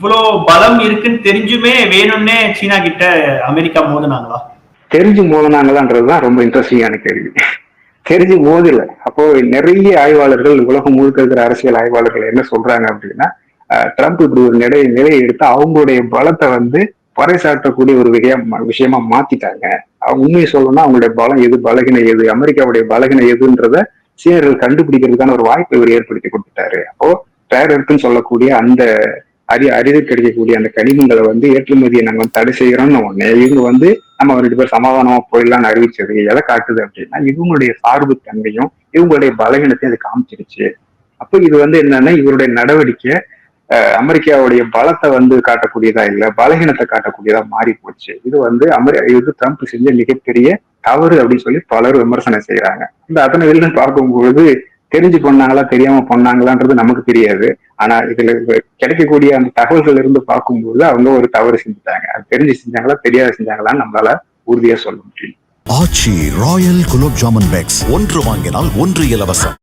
இவ்வளோ பலம் இருக்குன்னு தெரிஞ்சுமே வேணும்னே சீனா கிட்ட அமெரிக்கா மோதினாங்களா? தெரிஞ்சு மோதினாங்களான்றதுதான் ரொம்ப இன்ட்ரெஸ்டிங்கான கேள்வி. தெரிஞ்சு மோதல. அப்போ நிறைய ஆய்வாளர்கள் உலகம் முழுக்க இருக்கிற அரசியல் ஆய்வாளர்கள் என்ன சொல்றாங்க அப்படின்னா ட்ரம்ப் இப்படி ஒரு நிலை நிலையை எடுத்து அவங்களுடைய பலத்தை வந்து பறைசாற்றக்கூடிய ஒரு விஷயம் விஷயமா மாத்திட்டாங்க. அவங்க உண்மையை சொல்லணும்னா அவங்களுடைய பலம் எது பலகின எது அமெரிக்காவுடைய பலகின எதுன்றத சீனர்கள் கண்டுபிடிக்கிறதுக்கான ஒரு வாய்ப்பை இவர் ஏற்படுத்தி கொடுத்துட்டாரு. அப்போ டேரருக்குன்னு சொல்லக்கூடிய அந்த அறி அறிவு கிடைக்கக்கூடிய அந்த கனிமங்களை வந்து ஏற்றுமதியை நாங்கள் தடை செய்யறோம்னு ஒண்ணு இவங்க வந்து நம்ம ரெண்டு பேர் சமாதானமா போயிடலாம்னு அறிவிச்சது. எதை காட்டுது அப்படின்னா இவங்களுடைய சார்பு தன்மையும் இவங்களுடைய பலகீனத்தையும் அது காமிச்சிருச்சு. அப்போ இது வந்து என்னன்னா இவருடைய நடவடிக்கை அஹ், அமெரிக்காவுடைய பலத்தை வந்து காட்டக்கூடியதா இல்ல பலகீனத்தை காட்டக்கூடியதா மாறி போச்சு. இது வந்து அமெரி இது ட்ரம்ப் செஞ்ச மிகப்பெரிய தவறு அப்படின்னு சொல்லி பலர் விமர்சனம் செய்யறாங்க இந்த அத்தனை வெளில பார்க்கும்பொழுது தெரிஞ்சு பண்ணாங்களா தெரியாம பண்ணாங்களான்றது நமக்கு தெரியாது. ஆனா இதுல கிடைக்கக்கூடிய அந்த தகவல்கள் இருந்து பார்க்கும்போது அவங்க ஒரு தவறு செஞ்சுட்டாங்க. அது தெரிஞ்சு செஞ்சாங்களா தெரியாத செஞ்சாங்களான்னு நம்மளால உறுதியா சொல்ல முடியும் ஆச்சி ராயல் குலோப் ஜாமன் பேக்ஸ். ஒன்று வாங்கினால் ஒன்று இலவசம்.